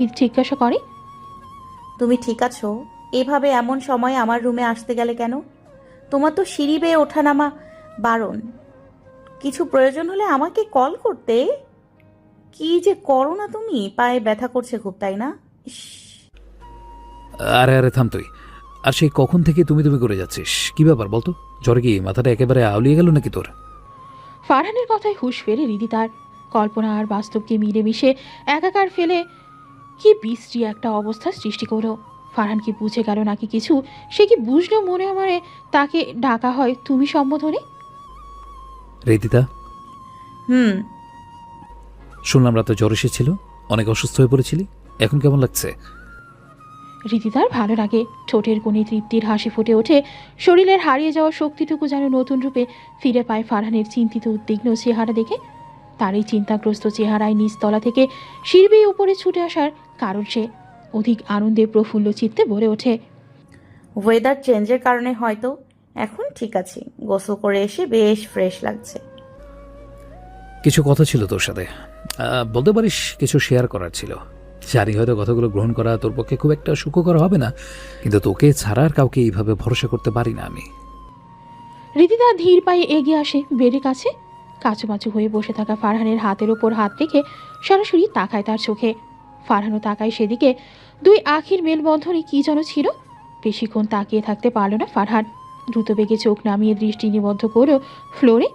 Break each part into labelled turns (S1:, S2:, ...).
S1: জিজ্ঞাসা করে
S2: তুমি ঠিক আছো? এভাবে এমন সময় আমার রুমে আসতে গেলে কেন? তোমার তো সিঁড়ি বেয়ে ওঠানামা বারণ। কিছু প্রয়োজন হলে আমাকে কল করতে। কি যে করো না তুমি? পায়ে ব্যথা করছে খুব তাই না? ইস,
S3: আরে আরে থাম তুই। আর সেই কখন থেকে তুমি তুমি করে যাচ্ছিস? কি ব্যাপার বলতো? জ্বরে কি মাথাটা একেবারে আউলিয়ে গেল নাকি তোর?
S1: ফারহানের কথায় হুঁশ ফেরে রীতি তার। কল্পনা আর বাস্তবকে মিলেমিশে একাকার ফেলে কি বিশ্রী একটা অবস্থা সৃষ্টি করল। ফারহান কি বুঝে গেল নাকি কিছু? সে কি বুঝলো মনে আমারে? তাকে ডাকা হয় তুমি সম্বোধনে?
S3: রেদিতা?
S2: হুম।
S3: শুনলাম রাতে জ্বর এসেছিল অনেক অসুস্থ হয়ে পড়েছিলি। এখন কেমন লাগছে?
S1: রীতি তার ভালো লাগে। ঠোঁটের কোণে তৃপ্তির হাসি ফুটে ওঠে। শরীরের হারিয়ে যাওয়া শক্তিটুকু যেন নতুন রূপে ফিরে পায় ফারহানের চিন্তিত উদ্বিগ্ন চেহারা দেখে। তার এই চিন্তাগ্রস্ত চেহারায় নিচতলা থেকে শিরবি উপরে ছুটে আসার কারণ সে। অধিক আনন্দে প্রফুল্ল চিত্তে ভরে ওঠে
S2: ওয়েদার চেঞ্জের কারণে হয়তো। এখন ঠিক আছে। গোসল করে এসে বেশ ফ্রেশ লাগছে।
S3: কিছু কথা ছিল তোর সাথে। আহ, বলতে পারিস কিছু শেয়ার করার ছিল। জানি হয়তো কথাগুলো গ্রহণ করা তোর পক্ষে খুব একটা সুখকর হবে না কিন্তু তোকে ছাড়া আর কাউকে এইভাবে ভরসা করতে পারি না আমি।
S1: রীতিদা ধীর পায়ে এগিয়ে আসে বেডের কাছে। কাচুমাচু হয়ে বসে থাকা ফারহানের হাতের ওপর হাত রেখে সরাসরি তাকায় তার চোখে। ফারহানও তাকায় সেদিকে। দুই আখির মেলবন্ধনে কি যেন ছিল? বেশিক্ষণ তাকিয়ে থাকতে পারল না ফারহান। দ্রুত বেগে চোখ নামিয়ে দৃষ্টি নিবদ্ধ করো ফ্লোরে।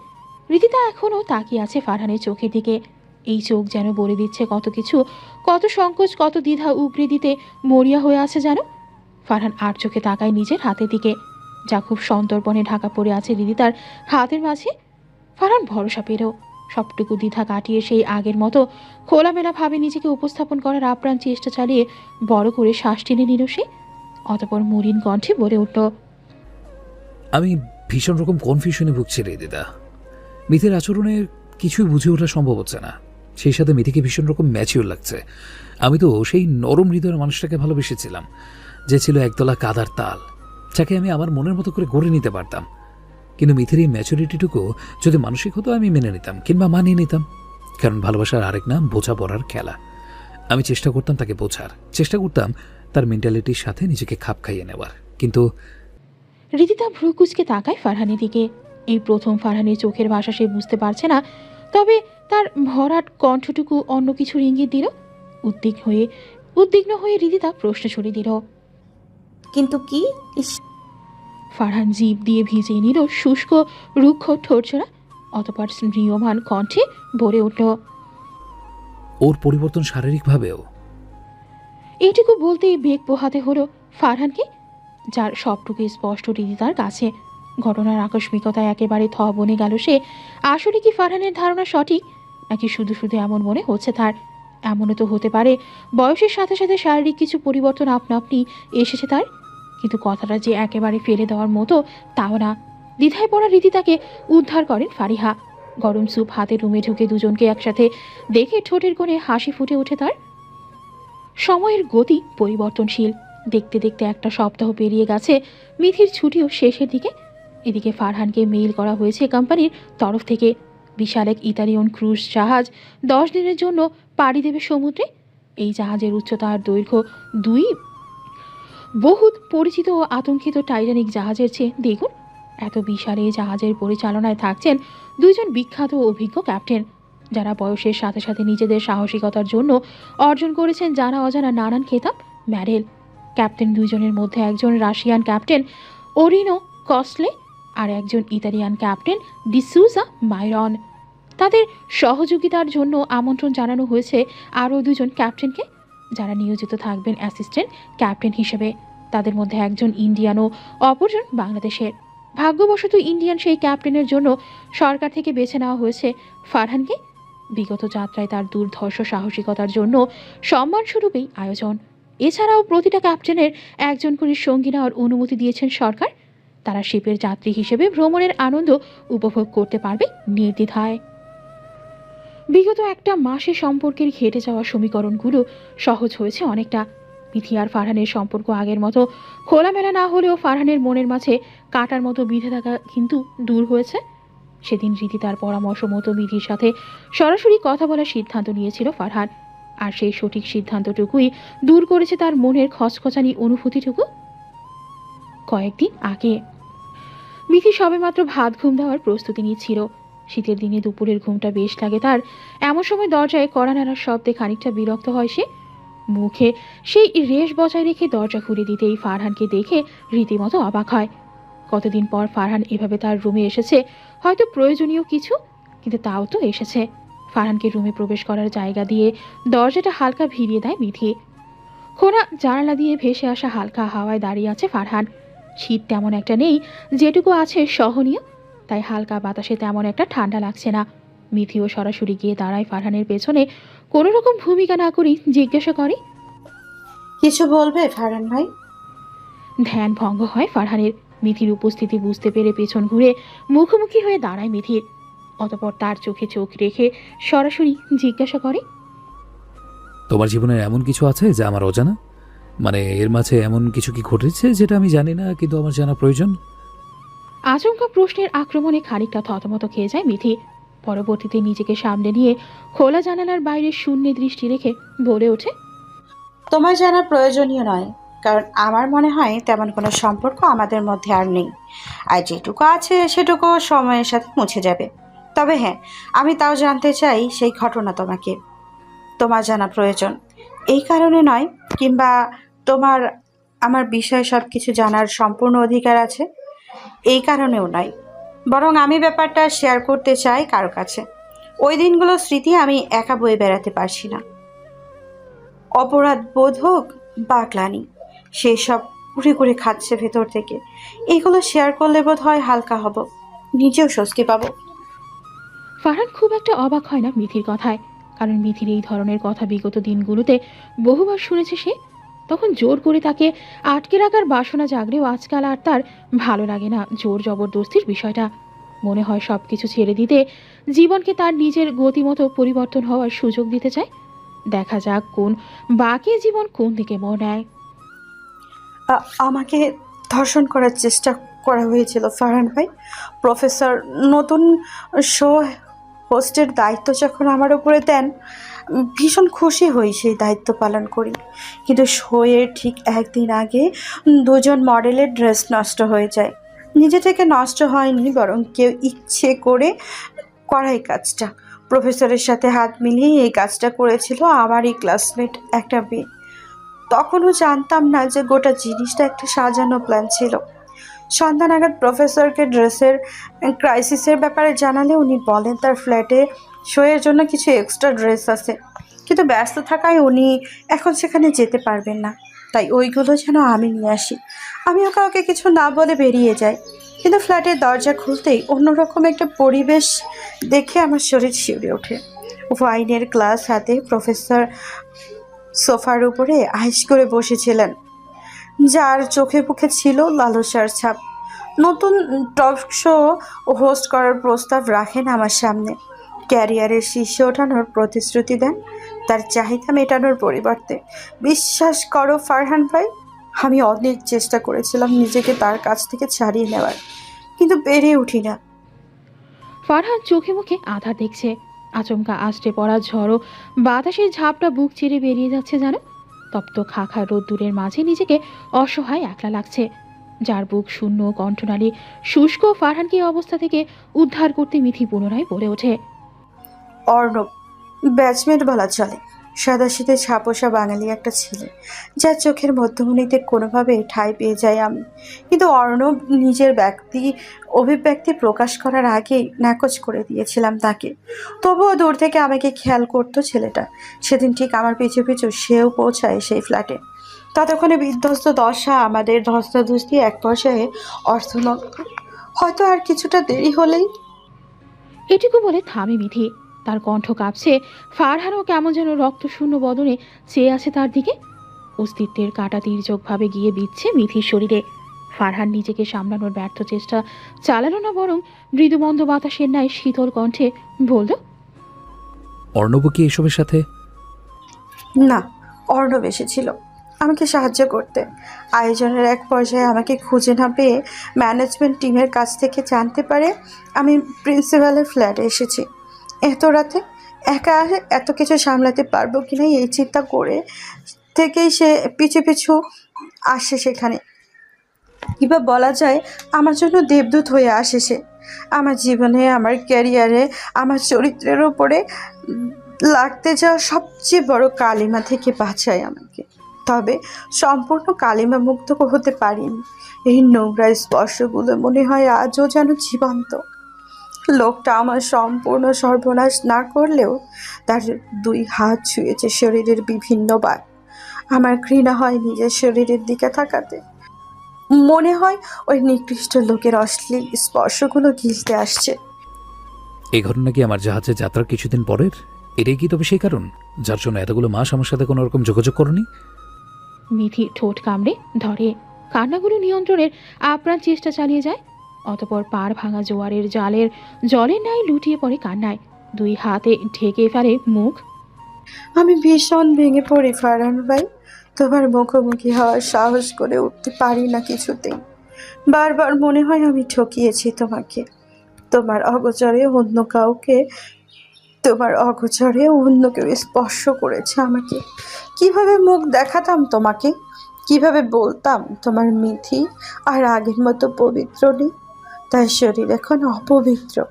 S1: রীতিতা এখনও তাকিয়ে আছে ফারহানের চোখের দিকে। এই চোখ যেন বলে দিচ্ছে কত কিছু, কত সংকোচ, কত দ্বিধা উগড়ে দিতে মরিয়া হয়ে আছে যেন। ফারহান আর চোখে তাকায় নিজের হাতের দিকে। যা খুব সন্তর্পণে ঢাকা পড়ে আছে দিদি তার হাতের মাঝে। ফারহান ভরসা পেল। সবটুকু দ্বিধা কাটিয়ে সেই আগের মতো খোলামেলাভাবে নিজেকে উপস্থাপন করার আপ্রাণ চেষ্টা চালিয়ে বড় করে শ্বাস টেনে নিল সে। অতপর মরিন কণ্ঠে বলে উঠল,
S3: আমি ভীষণ রকম কনফিউশনে ভুগছি রে দিদা। মিথির আচরণে কিছুই বুঝে ওঠা সম্ভব হচ্ছে না। সেই সাথে মিথিকে ভীষণ রকম ম্যাচিওর লাগছে। আমি তো সেই নরম হৃদয়ের মানুষটাকে ভালোবেসেছিলাম, যে ছিল একদলা কাদার তাল, যাকে আমি আমার মনের মতো করে গড়ে নিতে পারতাম। কিন্তু মিথির এই ম্যাচুরিটিটুকু যদি মানসিক হতো আমি মেনে নিতাম কিংবা মানিয়ে নিতাম। কারণ ভালোবাসার আরেক নাম বোঝা বোঝাপড়ার খেলা। আমি চেষ্টা করতাম তাকে বোঝার। চেষ্টা করতাম তার মেন্টালিটির সাথে নিজেকে খাপ খাইয়ে নেওয়ার। কিন্তু
S1: রীতিতা ভ্রু কুচকে তাকায় ফারহানের দিকে। এই প্রথম ফারহানের চোখের ভাষা সে বুঝতে পারছে না। তবে তার ভরাট কণ্ঠটুকু অন্য কিছুর ইঙ্গিত দিল। উদ্বিগ্ন হয়ে উদ্বিগ্ন হয়ে রীতিতা প্রশ্ন ছড়িয়ে দিল।
S2: কিন্তু কি? ইস
S1: ফারহান জিভ দিয়ে ভিজিয়ে নিল শুষ্ক রুক্ষ ঠোরছড়া অতপর স্মৃয়মান কণ্ঠে ভরে উঠল
S3: ওর পরিবর্তন শারীরিকভাবেও?
S1: এইটুকু বলতেই বেগ পোহাতে হলো ফারহানকে যার সবটুকু স্পষ্ট রীতি তার কাছে। ঘটনার আকস্মিকতায় একেবারে থ বনে গেল সে। আসলে কি ফারহানের ধারণা সঠিক? নাকি শুধু শুধু এমন মনে হচ্ছে তার? এমনও তো হতে পারে। বয়সের সাথে সাথে শারীরিক কিছু পরিবর্তন আপনা আপনি এসেছে তার। কিন্তু কথাটা যে একেবারে ফেলে দেওয়ার মতো তাও না। দ্বিধায় পড়া রীতি তাকে উদ্ধার করেন ফারিহা। গরম স্যুপ হাতে রুমে ঢুকে দুজনকে একসাথে দেখে ঠোঁটের কোণে হাসি ফুটে ওঠে তার। সময়ের গতি পরিবর্তনশীল। দেখতে দেখতে একটা সপ্তাহ পেরিয়ে গেছে। মিথির ছুটিও শেষের দিকে। এদিকে ফারহানকে মেইল করা হয়েছে কোম্পানির তরফ থেকে। বিশাল এক ইতালিয়ান ক্রুজ জাহাজ দশ দিনের জন্য পাড়ি দেবে সমুদ্রে। এই জাহাজের উচ্চতা আর দৈর্ঘ্য দুই বহুত পরিচিত ও আতঙ্কিত টাইটানিক জাহাজের চেয়ে দেখুন, এত বিশাল এই জাহাজের পরিচালনায় থাকছেন দুইজন বিখ্যাত অভিজ্ঞ ক্যাপ্টেন, যারা বয়সের সাথে সাথে নিজেদের সাহসিকতার জন্য অর্জন করেছেন জানা অজানা নানান খেতাব, ম্যারেল। ক্যাপ্টেন দুজনের মধ্যে একজন রাশিয়ান ক্যাপ্টেন, ওরিনো কসলে, আর একজন ইতালিয়ান ক্যাপ্টেন ডিসুজা মাইরন। তাদের সহযোগিতার জন্য আমন্ত্রণ জানানো হয়েছে আরও দুজন ক্যাপ্টেনকে। যারা নিয়োজিত থাকবেন অ্যাসিস্ট্যান্ট ক্যাপ্টেন হিসেবে। তাদের মধ্যে একজন ইন্ডিয়ান ও অপরজন বাংলাদেশের। ভাগ্যবশত ইন্ডিয়ান সেই ক্যাপ্টেনের জন্য সরকার থেকে বেছে নেওয়া হয়েছে ফারহানকে। বিগত যাত্রায় তার দুর্ধর্ষ সাহসিকতার জন্য সম্মানস্বরূপেই আয়োজন। এছাড়াও প্রতিটা ক্যাপ্টেনের একজন করে সঙ্গী নেওয়ার অনুমতি দিয়েছেন সরকার। তারা শিপের যাত্রী হিসেবে ভ্রমণের আনন্দ উপভোগ করতে পারবে নির্দ্বিধায়। বিগত একটা মাসে সম্পর্কের ঘেটে যাওয়া সমীকরণগুলো সহজ হয়েছে অনেকটা। মিথি আর ফারহানের সম্পর্ক আগের মতো খোলামেলা না হলেও ফারহানের মনের মাঝে কাটার মতো বিধে থাকা কিন্তু দূর হয়েছে। সেদিন রীতি তার পরামর্শ মতো বিধির সাথে সরাসরি কথা বলার সিদ্ধান্ত নিয়েছিল ফারহান। আর সেই সঠিক সিদ্ধান্তটুকুই দূর করেছে তার মনের খচখচানি অনুভূতিটুকু। কয়েকদিন আগে মিথি সবেমাত্র ভাত ঘুম দেওয়ার প্রস্তুতি নিচ্ছিল। শীতের দিনে দুপুরের ঘুমটা বেশ লাগে তার। এমন সময় দরজায় কড়া নাড়ার শব্দে খানিকটা বিরক্ত হয় সে। মুখে সেই রেশ বজায় রেখে দরজা খুলে দিতেই ফারহানকে দেখে রীতিমতো অবাক হয়। কতদিন পর ফারহান এভাবে তার রুমে এসেছে, হয়তো প্রয়োজনীয় কিছু, কিন্তু তাও তো এসেছে। ফারহানকে রুমে প্রবেশ করার জায়গা দিয়ে দরজাটা হালকা ভিড়িয়ে দেয় মিথি খোলা জানালা দিয়ে ভেসে আসা হালকা হাওয়ায় দাঁড়িয়ে আছে ফারহান। শীত তেমন একটা নেই, যেটুকু আছে সহনীয়। তাই হালকা বাতাসে তেমন একটা ঠান্ডা লাগছে না। মিথিও সরাসরি গিয়ে দাঁড়ায় ফারহানের পেছনে। কোনো রকম ভূমিকা না করেই জিজ্ঞাসা করে
S4: কিছু বলবে ফারহান ভাই?
S1: ধ্যান ভঙ্গ হয় ফারহানের। মিথির উপস্থিতি বুঝতে পেরে পেছন ঘুরে মুখোমুখি হয়ে দাঁড়ায় মিথির। অতপর তার চোখে চোখ রেখে সরাসরি জিজ্ঞাসা করে
S3: তোমার জীবনে এমন কিছু আছে যা আমার অজানা? মানে এর মাঝে এমন কিছু কি ঘটেছে যেটা আমি জানি না কিন্তু আমার জানা প্রয়োজন?
S1: আচমকা প্রশ্নের আক্রমণে খানিকটা থতমত খেয়ে যায় মিথি। পরবর্তীতে নিজেকে সামনে নিয়ে খোলা জানালার বাইরে শূন্য দৃষ্টি রেখে বলে ওঠে
S4: তোমার জানা প্রয়োজনীয় নয়, কারণ আমার মনে হয় তেমন কোনো সম্পর্ক আমাদের মধ্যে আর নেই। আর যেটুকু আছে সেটুকু সময়ের সাথে মুছে যাবে। তবে হ্যাঁ আমি তাও জানতে চাই সেই ঘটনা তোমাকে। তোমার জানা প্রয়োজন। এই কারণে নয়, কিংবা তোমার, আমার বিষয়ে সব কিছু জানার সম্পূর্ণ অধিকার আছে? এই কারণেও নয়। বরং আমি ব্যাপারটা শেয়ার করতে চাই কারও কাছে। ওই দিনগুলো স্মৃতি আমি একা বয়ে বেড়াতে পারছি না। অপরাধ বোধ হোক বা গ্লানি, সেই সব ঘুরে ঘুরে খাচ্ছে ভেতর থেকে। এইগুলো শেয়ার করলে বোধ হয় হালকা হব, নিজেও স্বস্তি পাবো।
S1: ফারহান খুব একটা অবাক হয় না মিথির কথায়, কারণ মিথির এই ধরনের কথা বিগত দিনগুলোতে বহুবার শুনেছে সে তখন জোর করে তাকে আটকে রাখার বাসনা জাগলেও আজকাল আর তার ভালো লাগে না জোর জবরদস্তির বিষয়টা। মনে হয় সব কিছু ছেড়ে দিতে জীবনকে তার নিজের গতিমতো পরিবর্তন হওয়ার সুযোগ দিতে চায়। দেখা যাক কোন বাকি জীবন কোন দিকে মোড় নেয়।
S4: আমাকে ধর্ষণ করার চেষ্টা করা হয়েছিল ফারহান ভাই। প্রফেসর নতুন শো হোস্টের দায়িত্ব যখন আমার উপরে দেন ভীষণ খুশি হই সেই দায়িত্ব পালন করি। কিন্তু শোয়ের ঠিক একদিন আগে দুজন মডেলের ড্রেস নষ্ট হয়ে যায়। নিজে থেকে নষ্ট হয়নি, বরং কেউ ইচ্ছে করে করাই কাজটা। প্রফেসরের সাথে হাত মিলিয়ে এই কাজটা করেছিল আমারই ক্লাসমেট, একটা মেয়ে। তখনও জানতাম না যে গোটা জিনিসটা একটা সাজানো প্ল্যান ছিল। সন্ধ্যা নাগাদ প্রফেসরকে ড্রেসের ক্রাইসিসের ব্যাপারে জানালে উনি বলেন, তার ফ্ল্যাটে শোয়ের জন্য কিছু এক্সট্রা ড্রেস আছে। কিন্তু ব্যস্ত থাকায় উনি এখন সেখানে যেতে পারবেন না। তাই ওইগুলো যেন আমি নিয়ে আসি। আমিও কাউকে কিছু না বলে বেরিয়ে যাই। কিন্তু ফ্ল্যাটের দরজা খুলতেই অন্যরকম একটা পরিবেশ দেখে আমার শরীর শিউরে ওঠে। ওয়াইনের ক্লাস হাতে প্রফেসর সোফার উপরে আইস করে বসেছিলেন। যার চোখে মুখে ছিল লালসার ছাপ। নতুন টক শো হোস্ট করার প্রস্তাব রাখেন আমার সামনে। ক্যারিয়ারের শীর্ষে ওঠানোর প্রতিশ্রুতি দেন। তার চাহিদা মেটানোর পরিবর্তে, বিশ্বাস করো ফারহান ভাই, আমি অনেক চেষ্টা করেছিলাম নিজেকে তার কাছ থেকে ছাড়িয়ে নেওয়ার, কিন্তু পেরে উঠি না।
S1: ফারহান চোখে মুখে আধার দেখছে। আচমকা আষ্টে পড়া ঝড়ো বাতাসের ঝাপটা বুক চিরে বেরিয়ে যাচ্ছে যেন। তপ্ত খাখা রোদ্দুরের মাঝে নিজেকে অসহায় একলা লাগছে। যার বুক শূন্য, কণ্ঠনালী শুষ্ক ফারহানকে অবস্থা থেকে উদ্ধার করতে মিথি পুনরায় বলে ওঠে।
S4: অর্ণব, ব্যাচমেট বলা চলে। সাদাশীতে ছাপোষা বাঙালি একটা ছেলে, যার চোখের মধ্যমণিতে কোনোভাবে ঠাঁই পেয়ে যায় আমি। কিন্তু অর্ণব নিজের ব্যক্তি, অভিব্যক্তি প্রকাশ করার আগেই নাকচ করে দিয়েছিলাম তাকে। তবুও দূর থেকে আমাকে খেয়াল করতো ছেলেটা। সেদিন ঠিক আমার পিছু পিছু সেও পৌঁছায় সেই ফ্ল্যাটে। ততক্ষণে বিধ্বস্ত দশা আমাদের ধস্তাধস্তি এক পর্যায়ে অর্থনক হয়তো আর কিছুটা দেরি হলেই
S1: এটুকু বলে থামে মিথি তার কণ্ঠ কাঁপছে। ফারহানও কেমন যেন রক্তশূন্য বদনে চেয়ে আছে তার দিকে। অস্তিত্বের কাটা তীর্যকভাবে গিয়ে বিচ্ছে মিথির শরীরে। ফারহান নিজেকে সামলানোর ব্যর্থ চেষ্টা চালানো না বরং মৃদুমন্দ বাতাসের ন্যায় শীতল কণ্ঠে বলল
S3: অর্ণব কি এসবের সাথে?
S4: না অর্ণব এসেছিল আমাকে সাহায্য করতে। আয়োজনের এক পর্যায়ে আমাকে খুঁজে না পেয়ে ম্যানেজমেন্ট টিমের কাছ থেকে জানতে পারে আমি প্রিন্সিপালের ফ্ল্যাটে এসেছি। এত রাতে একা এত কিছু সামলাতে পারব কি না এই চিন্তা করে থেকেই সে পিছু পিছু আসে সেখানে। কিংবা বলা যায়, আমার জন্য দেবদূত হয়ে আসে সে। আমার জীবনে, আমার ক্যারিয়ারে, আমার চরিত্রের ওপরে লাগতে যাওয়া সবচেয়ে বড় কালিমা থেকে বাঁচায় আমাকে। তবে সম্পূর্ণ কালিমা মুক্ত হতে পারিনি। এই নোংরা স্পর্শগুলো মনে হয় আজও যেন জীবন্ত। লোকটা আমার সম্পূর্ণ সর্বনাশ না করলেও তার দুই হাত ছুঁয়েছে শরীরের বিভিন্ন বার আমার ঘৃণা হয় নিজের শরীরের দিকে থাকাতে মনে হয় ওই নিকৃষ্ট লোকের অশ্লীল স্পর্শগুলো গিলতে আসছে।
S3: এই ঘটনা কি আমার জাহাজে যাত্রার কিছুদিন পরের? এটাই কি তবে সেই কারণ? যার জন্য এতগুলো মাস আমার সাথে কোনো রকম যোগাযোগ করনি?
S1: মিথি ঠোঁট কামড়ে ধরে। কান্নাগুলো নিয়ন্ত্রণের আপ্রাণ চেষ্টা চালিয়ে যায়। অতপর পার ভাঙা জোয়ারের জালের জলের নাই লুটিয়ে পড়ে কান্নায়। দুই হাতে ঢেকে ফেলে মুখ।
S4: আমি ভীষণ ভেঙে পড়ি ফারহান ভাই। তোমার মুখোমুখি হওয়ার সাহস করে উঠতে পারি না কিছুতেই। বারবার মনে হয় আমি ঠকিয়েছি তোমাকে। তোমার অগোচরে অন্য কাউকে, তোমার অগোচরে অন্য কেউ স্পর্শ করেছে আমাকে। কীভাবে মুখ দেখাতাম তোমাকে? কীভাবে বলতাম তোমার মিথি আর আগের মতো পবিত্র নেই? তার শরীর এখন অপবিত্র।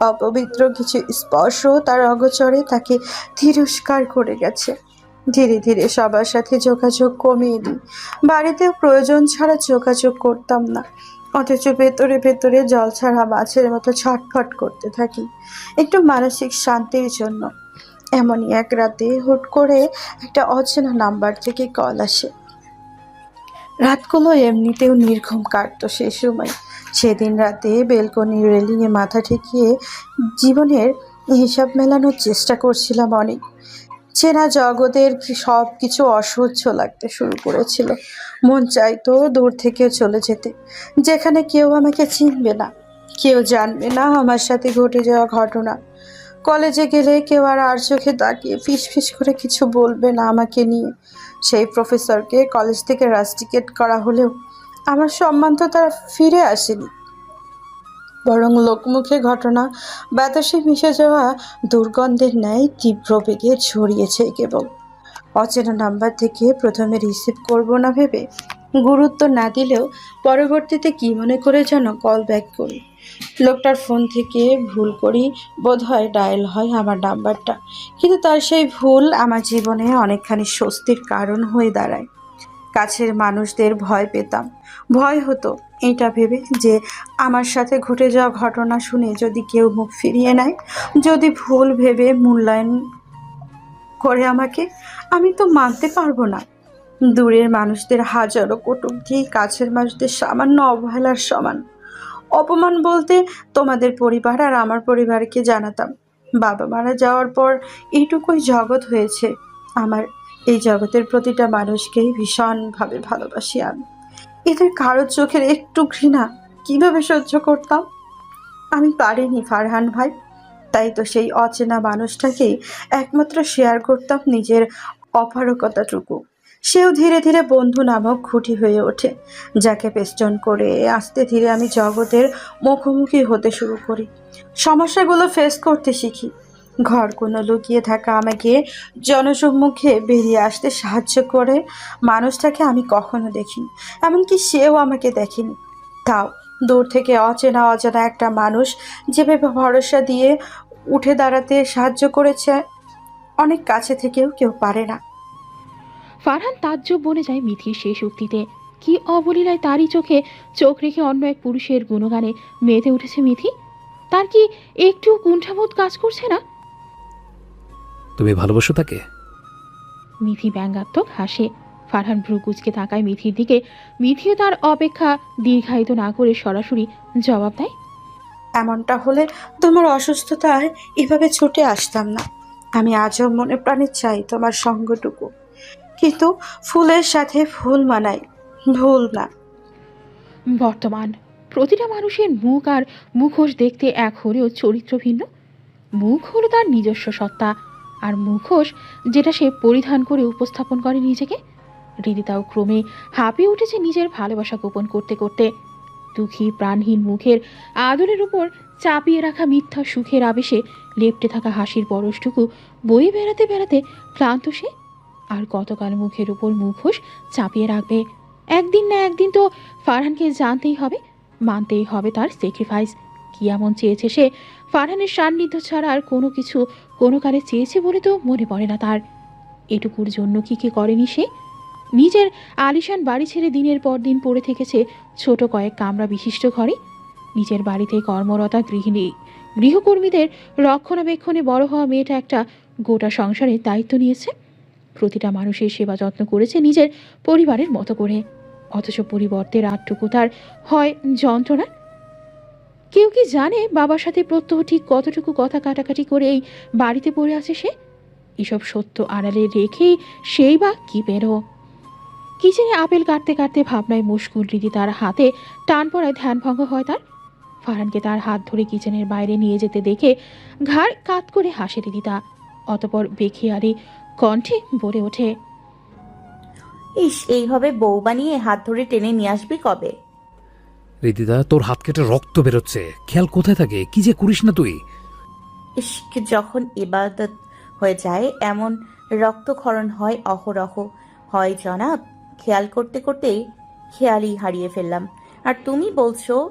S4: অপবিত্র কিছু স্পর্শ তার অগোচরে তাকে তিরস্কার করে গেছে। ধীরে ধীরে সবার সাথে যোগাযোগ কমিয়ে দিই। বাড়িতেও প্রয়োজন ছাড়া যোগাযোগ করতাম না। অথচ ভেতরে ভেতরে জল ছাড়া মাছের মতো ছটফট করতে থাকি। একটু মানসিক শান্তির জন্য। এমনই এক রাতে হুট করে একটা অচেনা নাম্বার থেকে কল আসে। রাতগুলো এমনিতেও নির্ঘুম কাটতো সে সময়। সেদিন রাতে বেলকনির রেলিংয়ে মাথা ঠেকিয়ে জীবনের হিসাব মেলানোর চেষ্টা করছিলাম অনেক। চেনা জগতের সব কিছু অসহ্য লাগতে শুরু করেছিল। মন চাইতো দূর থেকে চলে যেতে। যেখানে কেউ আমাকে চিনবে না। কেউ জানবে না আমার সাথে ঘটে যাওয়া ঘটনা। কলেজে গেলে কেউ আর আর চোখে তাকিয়ে ফিস ফিস করে কিছু বলবে না আমাকে নিয়ে। সেই প্রফেসরকে কলেজ থেকে রাস্টিকেট করা হলেও আমার সম্মান তো তারা ফিরে আসেনি। বরং লোকমুখে ঘটনা, বাতাসে মিশে যাওয়া দুর্গন্ধের ন্যায় তীব্র বেগে ছড়িয়েছে কেবল। অচেনা নাম্বার থেকে প্রথমে রিসিভ করব না ভেবে গুরুত্ব না দিলেও পরবর্তীতে কি মনে করে যেন কল ব্যাক করি। লোকটার ফোন থেকে ভুল করি, বোধহয় ডায়াল হয় আমার নাম্বারটা। কিন্তু তার সেই ভুল আমার জীবনে অনেকখানি স্বস্তির কারণ হয়ে দাঁড়ায়। কাছের মানুষদের ভয় পেতাম। ভয় হতো, এটা ভেবে যে আমার সাথে ঘটে যাওয়া ঘটনা শুনে যদি কেউ মুখ ফিরিয়ে নেয়, যদি ভুল ভেবে মূল্যায়ন করে আমাকে, আমি তো মানতে পারব না। দূরের মানুষদের হাজারো কটূক্তি কাছের মানুষদের সামান্য অবহেলার সমান? অপমান বলতে তোমাদের পরিবার আর আমার পরিবারকে জানাতাম। বাবা মারা যাওয়ার পর এইটুকুই জগৎ হয়েছে। আমার এই জগতের প্রতিটা মানুষকেই ভীষণভাবে ভালোবাসি আমি। এদের কারোর চোখের একটু ঘৃণা কীভাবে সহ্য করতাম? আমি পারিনি, ফারহান ভাই। তাই তো সেই অচেনা মানুষটাকেই একমাত্র শেয়ার করতাম নিজের অপারকতাটুকু সেও ধীরে ধীরে বন্ধু নামক খুঁটি হয়ে ওঠে, যাকে পেস্টন করে আস্তে ধীরে আমি জগতের মুখোমুখি হতে শুরু করি। সমস্যাগুলো ফেস করতে শিখি ঘর কোনো লুকিয়ে থাকা আমাকে জনসম্মুখে বেরিয়ে আসতে সাহায্য করে। মানুষটাকে আমি কখনো দেখিনি, এমনকি সেও আমাকে দেখেনি। তাও দূর থেকে অচেনা অজানা একটা মানুষ যেভাবে ভরসা দিয়ে উঠে দাঁড়াতে সাহায্য করেছে, অনেক কাছে থেকেও কেউ পারে না।
S1: ফারহান তাজ্জব বনে যায় মিথির শেষ উক্তিতে। কি অবলীলায় তারই চোখে চোখ রেখে অন্য এক পুরুষের গুণগানে মেতে উঠেছে মিথি? তার কি একটু কুণ্ঠাবোধ কাজ করছে না?
S3: তুমি ভালোবাসো তাকে?
S1: মিথি ব্যঙ্গাত্মক হাসে। ফারহান ভ্রু কুচকে তাকায় মিথির দিকে। মিথিও তার অপেক্ষা দীর্ঘায়িত না করে সরাসরি জবাব দেয়
S4: এমনটা হলে তোমার অসুস্থতায় এভাবে ছুটে আসতাম না। আমি আজও মনে প্রাণে চাই তোমার সঙ্গটুকু। কিন্তু ফুলের সাথে ফুল মানাই ভুল না।
S1: বর্তমান প্রতিটা মানুষের মুখ আর মুখোশ দেখতে এক হলেও চরিত্র ভিন্ন। মুখ হলো তার নিজস্ব সত্তা আর মুখোশ যেটা সে পরিধান করে উপস্থাপন করে নিজেকে হৃদিতাও ক্রমে হাঁপিয়ে উঠেছে নিজের ভালোবাসা গোপন করতে করতে। দুঃখী প্রাণহীন মুখের আদরের উপর চাপিয়ে রাখা মিথ্যা সুখের আবেশে লেপটে থাকা হাসির পরশটুকু বয়ে বেড়াতে বেড়াতে ক্লান্ত সে আর কতকাল মুখের উপর মুখোশ চাপিয়ে রাখবে? একদিন না একদিন তো ফারহানকে জানতেই হবে, মানতেই হবে তার স্যাক্রিফাইস কি এমন চেয়েছে সে? ফারহানের সান্নিধ্য ছাড়া আর কোনো কিছু কোনো কালে চেয়েছে বলে তো মনে পড়ে না তার। এটুকুর জন্য কি কি করেনি সে? নিজের আলিশান বাড়ি ছেড়ে দিনের পর দিন পড়ে থেকেছে ছোট কয়েক কামরা বিশিষ্ট ঘরে। নিজের বাড়িতে কর্মরতা গৃহিণী, গৃহকর্মীদের রক্ষণাবেক্ষণে বড় হওয়া মেয়েটা একটা গোটা সংসারের দায়িত্ব নিয়েছে। প্রতিটা মানুষের সেবা যত্ন করেছে নিজের পরিবারের মতো করে। অথচ পরিবর্তে রাতটুকু তার হয় যন্ত্রণা। কেউ কি জানে বাবার সাথে প্রত্যহ ঠিক কতটুকু কথা কাটাকাটি করে এই বাড়িতে পড়ে আছে সে? এসব সত্য আড়ালে রেখেই সেই বা কি বেরো কিচেনে আপেল কাটতে কাটতে ভাবনায় মুশকুল রীতি তার হাতে টান পড়ায় ধ্যানভঙ্গ হয় তার। ফারহানকে তার হাত ধরে কিচেনের বাইরে নিয়ে যেতে দেখে ঘাড় কাত করে হাসে রিদিতা অতপর বেখিয়ারি কণ্ঠে বলে ওঠে,
S2: ইস, এইভাবে বউ বানিয়ে হাত ধরে টেনে নিয়ে আসবি কবে?
S3: রিদিদা তোর হাত কেটে রক্ত বেরোচ্ছে। খেয়াল কোথায় থাকে? কি যে করিস না তুই?
S2: ইস যখন ইবাদত হয়ে যায় এমন রক্তক্ষরণ হয় অহরহ হয় জনাব। খেয়াল করতে করতেই খেয়ালই হারিয়ে ফেললাম। আর তুমি বলছো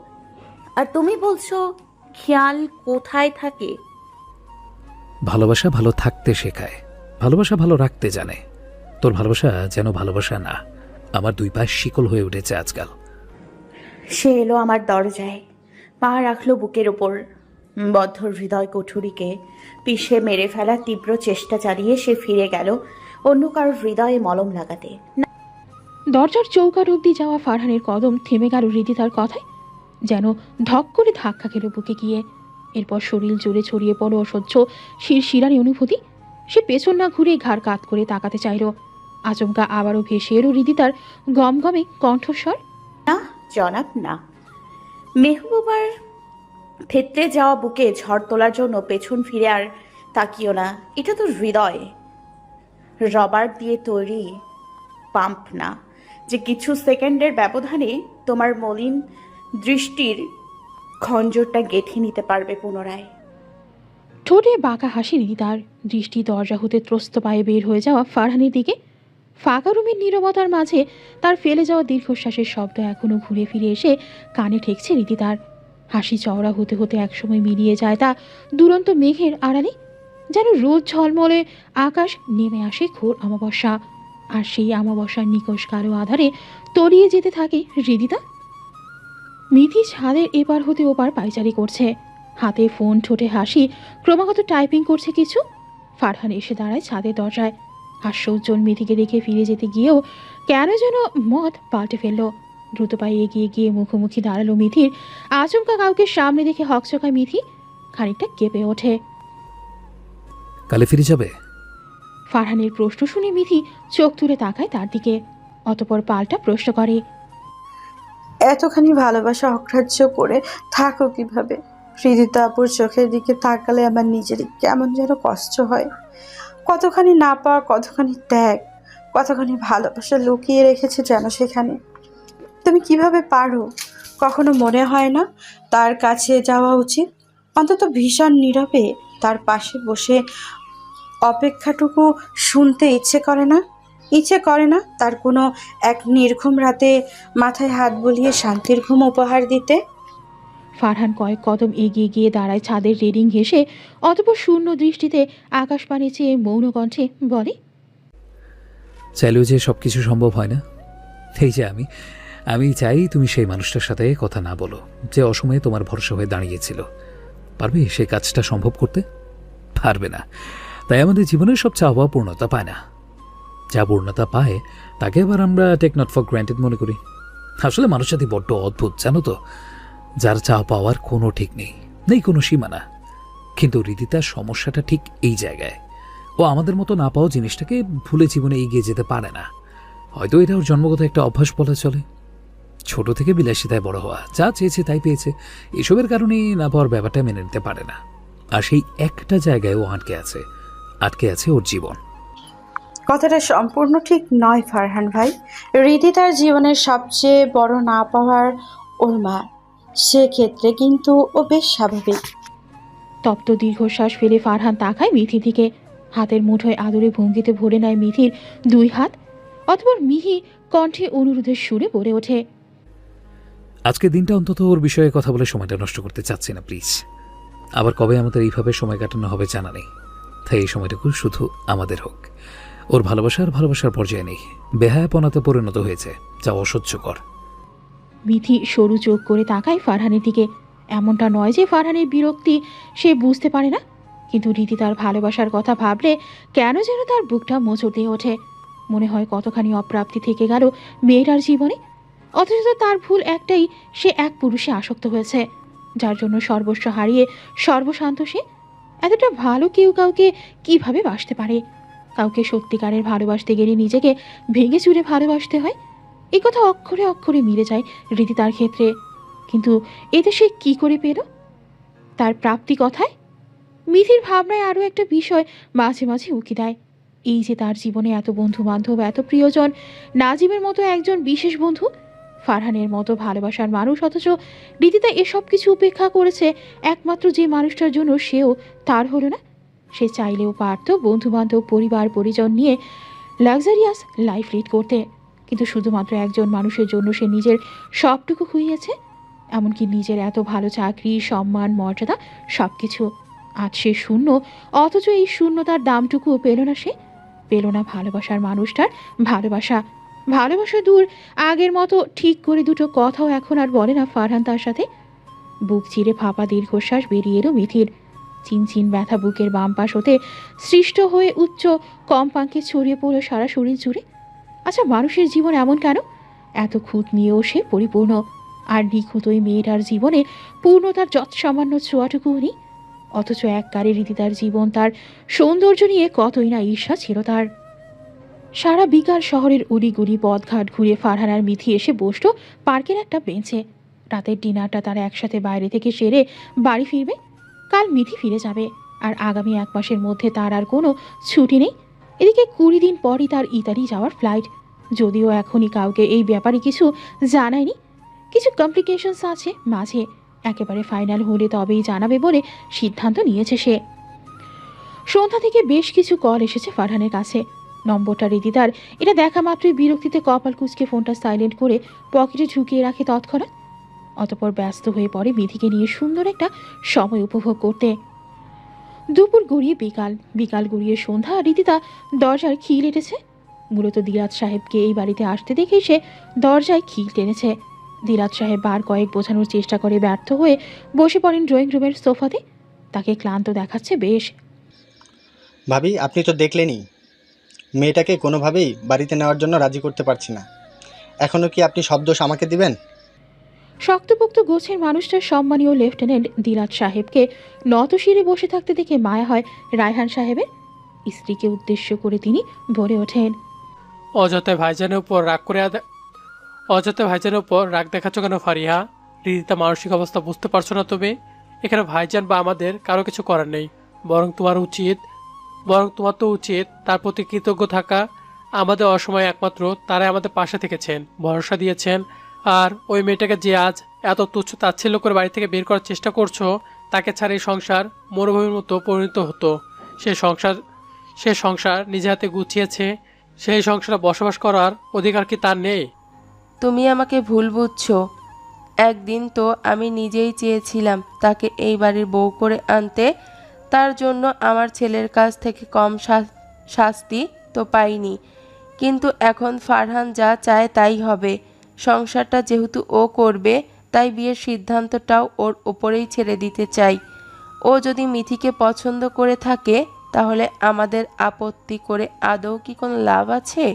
S2: আর তুমি বলছো খেয়াল কোথায় থাকে?
S3: ভালোবাসা ভালো থাকতে শেখায়। ভালোবাসা ভালো রাখতে জানে। তোর ভালোবাসা যেন ভালোবাসা না আমার দুই পায়ে শিকল হয়ে উঠেছে আজকাল।
S2: সে এলো আমার দরজায়। পা রাখল বুকের ওপর। বদ্ধর হৃদয় কুঠুরিকে পিষে মেরে ফেলার তীব্র চেষ্টা চালিয়ে সে ফিরে গেল অন্য কারোর হৃদয়ে মলম লাগাতে।
S1: দরজার চৌকার অবধি যাওয়া ফারহানের কদম থেমে গেল হৃদিতার কথায় যেন ধক করে ধাক্কা খেল বুকে গিয়ে। এরপর শরীর জোরে ছড়িয়ে পড়ো অসহ্য শিরশিরানি অনুভূতি। সে পেছন না ঘুরে ঘাড় কাত করে তাকাতে চাইল। আচমকা আবারও ভেসে এলো হৃদিতার গমগমে কণ্ঠস্বর।
S2: না জনাব না। মেহবুবার থেতলে যাওয়া বুকে ঝড় তোলার জন্য পেছন ফিরে আর তাকিও না। এটা তো হৃদয়। রবার দিয়ে তৈরি পাম্প না। যে কিছু সেকেন্ডের ব্যবধানে তোমার মলিন দৃষ্টির খঞ্জরটা গেঁথে নিতে পারবে পুনরায়।
S1: ঠোঁটে বাঁকা হাসি হৃদিতার দৃষ্টি দরজা হতে ত্রস্ত পায়ে বের হয়ে যাওয়া ফারহানের দিকে ফাঁকা রুমের নীরবতার মাঝে তার ফেলে যাওয়া দীর্ঘশ্বাসের শব্দ এখনও ঘুরে ফিরে এসে কানে ঠেকছে রীতিতার হাসি চওড়া হতে হতে একসময় মিলিয়ে যায় তা দুরন্ত মেঘের আড়ালে, যেন রোদ ঝলমলে আকাশ নেমে আসে ঘোর অমাবস্যা। আর সেই অমাবস্যার নিকশ কালো আধারে তলিয়ে যেতে থাকে হৃদিতা মিথি ছাদের এপার হতে ওপার পাইচারি করছে। হাতে ফোন, ঠোঁটে হাসি, ক্রমাগত টাইপিং করছে কিছু। ফারহান এসে দাঁড়ায় ছাদের দরজায়। হাস্যোজ্জ্বল মিথিকে দেখে ফিরে যেতে গিয়েও কেন যেন মত পাল্টে ফেলল। দ্রুত পায়ে এগিয়ে গিয়ে মুখোমুখি দাঁড়াল মিথির আচমকা কাউকে সামনে দেখে হকচকায় মিথি খানিকটা কেঁপে ওঠে।
S3: কালে ফিরে যাবে?
S1: ফারহানের প্রশ্ন শুনে মিথি চোখ তুলে তাকায় তার দিকে। অতপর পাল্টা প্রশ্ন করে
S4: এতখানি ভালোবাসা অগ্রাহ্য করে থাকো কীভাবে? হৃদিতা আপুর চোখের দিকে তাকালে আমার নিজেরই কেমন যেন কষ্ট হয়। কতখানি না পাওয়া কতখানি ত্যাগ, কতখানি ভালোবাসা লুকিয়ে রেখেছে যেন সেখানে। তুমি কীভাবে পারো? কখনো মনে হয় না তার কাছে যাওয়া উচিত? অন্তত ভীষণ নীরবে তার পাশে বসে অপেক্ষাটুকু শুনতে ইচ্ছে করে না? ইচ্ছে করে না তার কোনো এক নির্ঘুম রাতে মাথায় হাত বুলিয়ে শান্তির ঘুম উপহার দিতে?
S1: ফারহান কয়েক কদম এগিয়ে গিয়ে দাঁড়ায় ছাদের রেলিং ঘেসে অতপর শূন্য দৃষ্টিতে আকাশ পানে চেয়ে মৌন কণ্ঠে বলে,
S3: চাইলেও যে সব কিছু সম্ভব হয় না। এই যে আমি আমি চাই তুমি সেই মানুষটার সাথে কথা না বলো, যে অসময়ে তোমার ভরসা হয়ে দাঁড়িয়েছিল। পারবে সেই কাজটা সম্ভব করতে? পারবে না। তাই আমাদের জীবনের সব চাওয়া পূর্ণতা পায় না। যা পূর্ণতা পায়, তাকে আবার আমরা টেক নট ফর গ্র্যান্টেড মনে করি। আসলে মানুষ জাতি বড্ড অদ্ভুত, জানো তো? যার চাওয়া পাওয়ার কোনো ঠিক নেই নেই কোনো সীমানা। কিন্তু রীতিতার সমস্যাটা ঠিক এই জায়গায়। ও আমাদের মতো না পাওয়া জিনিসটাকে ভুলে জীবনে এগিয়ে যেতে পারে না। হয়তো এটা ওর জন্মগত একটা অভ্যাস বলা চলে। ছোট থেকে বিলাসিতায় বড় হওয়া, যা চেয়েছে তাই পেয়েছে, এসবের কারণেই না পাওয়ার ব্যাপারটা মেনে নিতে পারে না। আর সেই একটা জায়গায় ও আটকে আছে আটকে আছে ওর জীবন।
S4: কথাটা সম্পূর্ণ ঠিক নয়, ফারহান ভাই। রীতি তার জীবনের সবচেয়ে বড় না পাওয়ার ওর মা। সেক্ষেত্রে কিন্তু ও বেশ স্বাভাবিক।
S1: তপ্ত দীর্ঘশ্বাস ফেলে ফারহান তাকায় মিথির দিকে। হাতের মুঠোয় আদরে ভঙ্গিতে ভরে নেয় মিথির দুই হাত অতপর মিহি কণ্ঠে অনুরোধের সুরে বলে ওঠে
S3: আজকে দিনটা অন্তত ওর বিষয়ে কথা বলে সময়টা নষ্ট করতে চাচ্ছি না প্লিজ আবার কবে আমাদের এইভাবে সময় কাটানো হবে জানা নেই। তাই এই সময়টুকু শুধু আমাদের হোক। ওর ভালোবাসার ভালোবাসার পর্যায়ে নেই। বেহায়াপনাতে পরিণত হয়েছে। যা অসহ্যকর।
S1: মিথি সরু চোখ করে তাকায় ফারহানের দিকে। এমনটা নয় যে ফারহানের বিরক্তি সে বুঝতে পারে না। কিন্তু রীতি তার ভালোবাসার কথা ভাবলে কেন যেন তার বুকটা মোচড় দিয়ে ওঠে। মনে হয় কতখানি অপ্রাপ্তি থেকে গেল মেয়েটার জীবনে। অথচ তার ভুল একটাই, সে এক পুরুষে আসক্ত হয়েছে। যার জন্য সর্বস্ব হারিয়ে সর্বশান্ত সে। এতটা ভালো কেউ কাউকে কীভাবে বাসতে পারে? কাউকে সত্যিকারের ভালোবাসতে গেলে নিজেকে ভেঙে চুরে ভালোবাসতে হয়? এই কথা অক্ষরে অক্ষরে মিলে যায় রীতি তার ক্ষেত্রে। কিন্তু এতে সে কি করে পেল? তার প্রাপ্তি কথায়? মিথির ভাবনায় আরও একটা বিষয় মাঝে মাঝে উকি দেয়। এই যে তার জীবনে এত বন্ধু বান্ধব এত প্রিয়জন, নাজিমের মতো একজন বিশেষ বন্ধু, ফারহানের মতো ভালোবাসার মানুষ অথচ রীতিতা এসব কিছু উপেক্ষা করেছে একমাত্র যে মানুষটার জন্য সেও তার হলো না। সে চাইলেও পারত বন্ধু বান্ধব পরিবার, পরিজন নিয়ে লাক্সারিয়াস লাইফ লিড করতে। কিন্তু শুধুমাত্র একজন মানুষের জন্য সে নিজের সবটুকু খুইয়েছে, এমনকি নিজের এত ভালো চাকরি, সম্মান, মর্যাদা সব কিছু আজ সে শূন্য, অথচ এই শূন্যতার দামটুকুও পেল না সে। পেল না ভালোবাসার মানুষটার ভালোবাসা। ভালোবাসা দূর, আগের মতো ঠিক করে দুটো কথাও এখন আর বলে না ফারহান তার সাথে। বুক চিরে ফাঁপা দীর্ঘশ্বাস বেরিয়ে এলো মিথির। চিনচিন ব্যথা বুকের বাম পাশ হতে সৃষ্ট হয়ে উচ্চ কম্পাঙ্কে ছড়িয়ে পড়ল সারা শরীর জুড়ে। আচ্ছা মানুষের জীবন এমন কেন? এত খুঁত নিয়েও সে পরিপূর্ণ। আর নিখুঁত ওই মেয়েটার জীবনে পূর্ণতার যত সামান্য ছোঁয়াটুকুও নেই? অথচ এককারে রীতি তার জীবন, তার সৌন্দর্য নিয়ে কতই না ঈর্ষা ছিল তার। সারা বিকাল শহরের উড়িগুড়ি, পথঘাট ঘুরে ফারহানার মিথি এসে বসল পার্কের একটা বেঞ্চে। রাতের ডিনারটা তারা একসাথে বাইরে থেকে সেরে বাড়ি ফিরবে। কাল মিথি ফিরে যাবে। আর আগামী এক মাসের মধ্যে তার আর কোনো ছুটি নেই। এদিকে কুড়ি দিন পরই তার ইতালি যাওয়ার ফ্লাইট যদিও এখনই কাউকে এই ব্যাপারে কিছু জানায়নি, কিছু কমপ্লিকেশনস আছে মাঝে, একেবারে ফাইনাল হলে তবেই জানাবে বলে সিদ্ধান্ত নিয়েছে সে। সন্ধ্যা থেকে বেশ কিছু কল এসেছে ফারহানের কাছে। নম্বরটা রীতিতার এটা দেখা মাত্রই বিরক্তিতে কপাল কুচকে ফোনটা সাইলেন্ট করে পকেটে ঢুকিয়ে রাখে তৎক্ষণাৎ। অতপর ব্যস্ত হয়ে পড়ে বিধিকে নিয়ে সুন্দর একটা সময় উপভোগ করতে। দুপুর গড়িয়ে বিকাল বিকাল গড়িয়ে সন্ধ্যা রীতিতা দরজার খিল এটেছে। মূলত দিরাজ সাহেবকে এই বাড়িতে আসতে দেখে সে দরজায় খিল টেনেছে। দিরাজ সাহেব বার কয়েক বোঝানোর চেষ্টা করে ব্যর্থ হয়ে বসে পড়েন ড্রয়িং রুমের সোফাতে। তাকে ক্লান্ত দেখাচ্ছে বেশ।
S5: ভাবি, আপনি তো দেখলেনই। মেয়েটাকে কোনোভাবেই বাড়িতে নেওয়ার জন্য রাজি করতে পারছি না। এখনও কি আপনি সব দোষ আমাকে দিবেন?
S1: শক্তপোক্ত গোছের মানুষটার সম্মানীয় লেফটেন্যান্ট দিলাত সাহেবকে নত শিরে বসে থাকতে দেখে মায়া হয় রায়হান সাহেবের। স্ত্রীকে উদ্দেশ্য করে তিনি বলে ওঠেন
S6: অযথায় ভাইজানের উপর রাগ করে অযথায় ভাইজানের উপর রাগ দেখাচ্ছ কেন ফারিহা? রীতিতা মানসিক অবস্থা বুঝতে পারছ না তুমি? এখানে ভাইজান বা আমাদের কারও কিছু করার নেই। বরং তোমার উচিত, বরং তোমার তো উচিত তার প্রতি কৃতজ্ঞ থাকা। আমাদের অসময়ে একমাত্র তারাই আমাদের পাশে থেকেছেন, ভরসা দিয়েছেন। আর ওই মেয়েটাকে যে আজ এত তুচ্ছ তাচ্ছিল্য করে বাড়ি থেকে বের করার চেষ্টা করছ, তাকে ছাড়া এই সংসার মরুভূমির মতো পরিণত হতো। সে সংসার সে সংসার নিজে হাতে গুছিয়েছে, সেই সংসারে বসবাস করার অধিকার কি তার নেই?
S7: তুমি আমাকে ভুল বুঝছ। একদিন তো আমি নিজেই চেয়েছিলাম তাকে এই বাড়ির বউ করে আনতে, তার জন্য আমার ছেলের কাছ থেকে কম শাস্তি তো পাইনি। কিন্তু এখন ফারহান যা চায় তাই হবে। সংসারটা যেহেতু ও করবে, তাই বিয়ের সিদ্ধান্তটাও ওর ওপরেই ছেড়ে দিতে চাই। ও যদি মিথিকে পছন্দ করে থাকে, তাহলে আমাদের আপত্তি করে আদৌ কি কোনো লাভ আছে?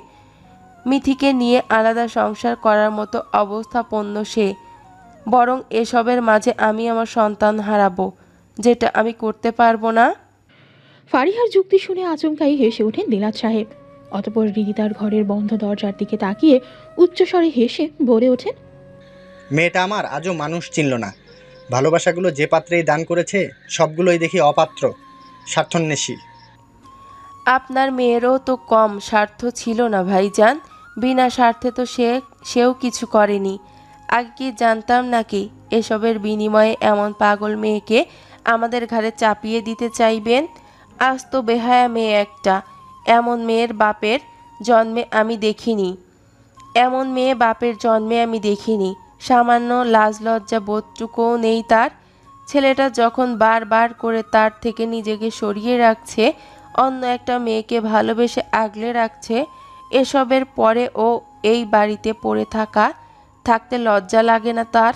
S7: মিথিকে নিয়ে আলাদা সংসার করার মতো অবস্থাপন্ন সে। বরং এসবের মাঝে আমি আমার সন্তান হারাবো, যেটা আমি করতে পারব না।
S1: ফারিহার যুক্তি শুনে আচমকাই হেসে ওঠেন দিলাত সাহেব। অতপর রীতিতার ঘরের বন্ধ দরজার দিকে তাকিয়ে উচ্চস্বরে হেসে বলে ওঠেন
S5: মেয়েটা আমার আজও মানুষ চিনল না। ভালোবাসাগুলো যে পাত্রেই দান করেছে সবগুলোই দেখি অপাত্র স্বার্থন্বেষী।
S7: আপনার মেয়েরও তো কম স্বার্থ ছিল না ভাইজান। বিনা স্বার্থে তো সে সেও কিছু করেনি। আগে কি জানতাম নাকি এসবের বিনিময়ে এমন পাগল মেয়েকে আমাদের ঘাড়ে চাপিয়ে দিতে চাইবেন? আজ তো বেহায়া মেয়ে একটা। এমন মেয়ের বাপের জন্মে আমি দেখিনি। এমন মেয়ে বাপের জন্মে আমি দেখিনি। সামান্য লাজ লজ্জা বোধটুকুও নেই তার। ছেলেটা যখন বারবার করে তার থেকে নিজেকে সরিয়ে রাখছে, অন্য একটা মেয়েকে ভালোবেসে আগলে রাখছে, এসবের পরে ও এই বাড়িতে পড়ে থাকা, থাকতে লজ্জা লাগে না তার।